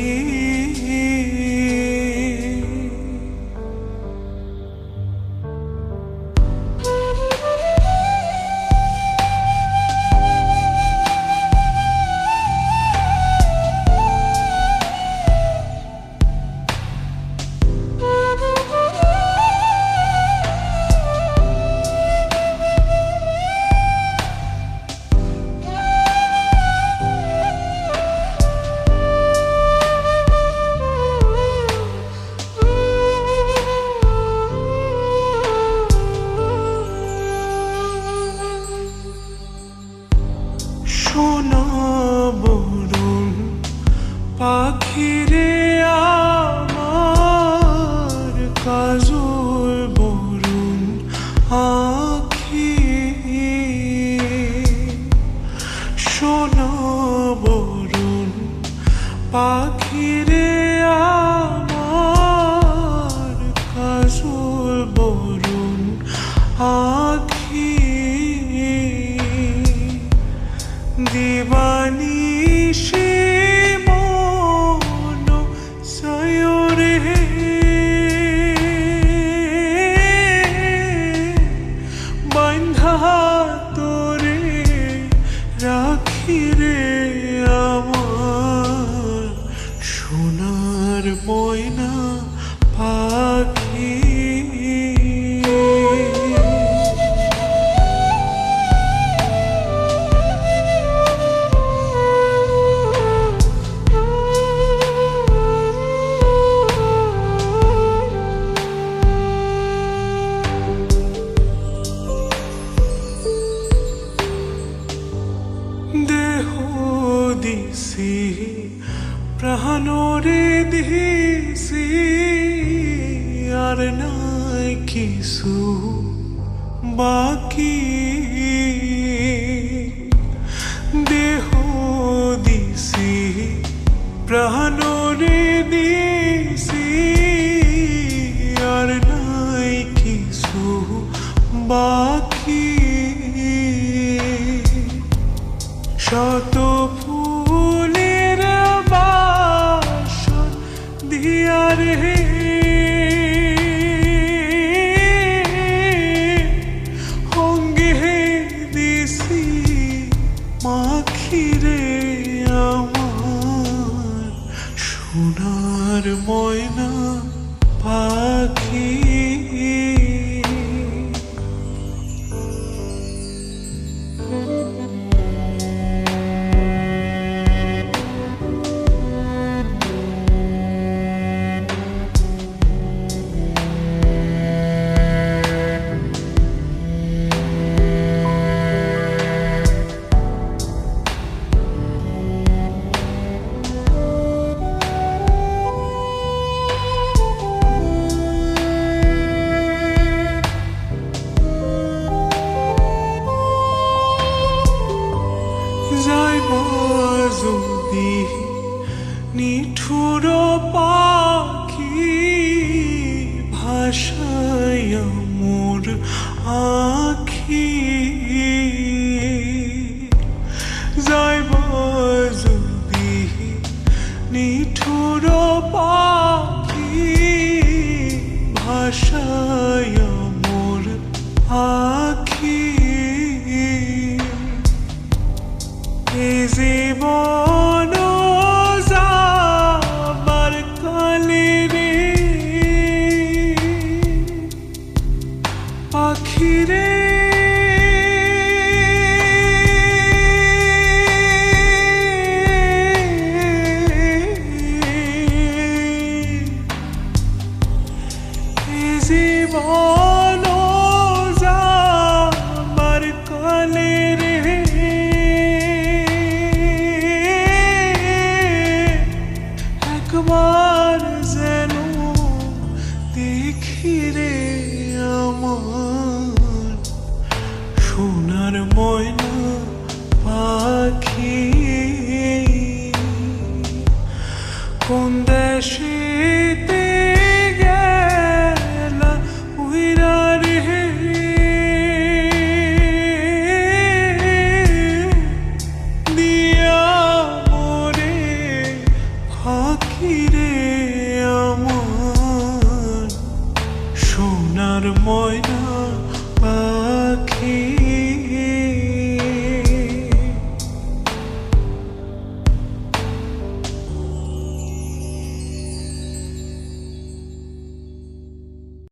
পাখি পাখিরে আমার কাজল বরুণ আখি। দিবানিশি দিছি প্রাণরে দিছি আর নাই কিছু বাকি। দেহ দিছি প্রাণরে দিছি আর নাই কিছু বাকি। শত ফুলের সোনার ময়না পাখি নিঠুর পাখি ভাষায় মোর আখি। যাইব যদি পাখি ভাষায় আখি। one Onde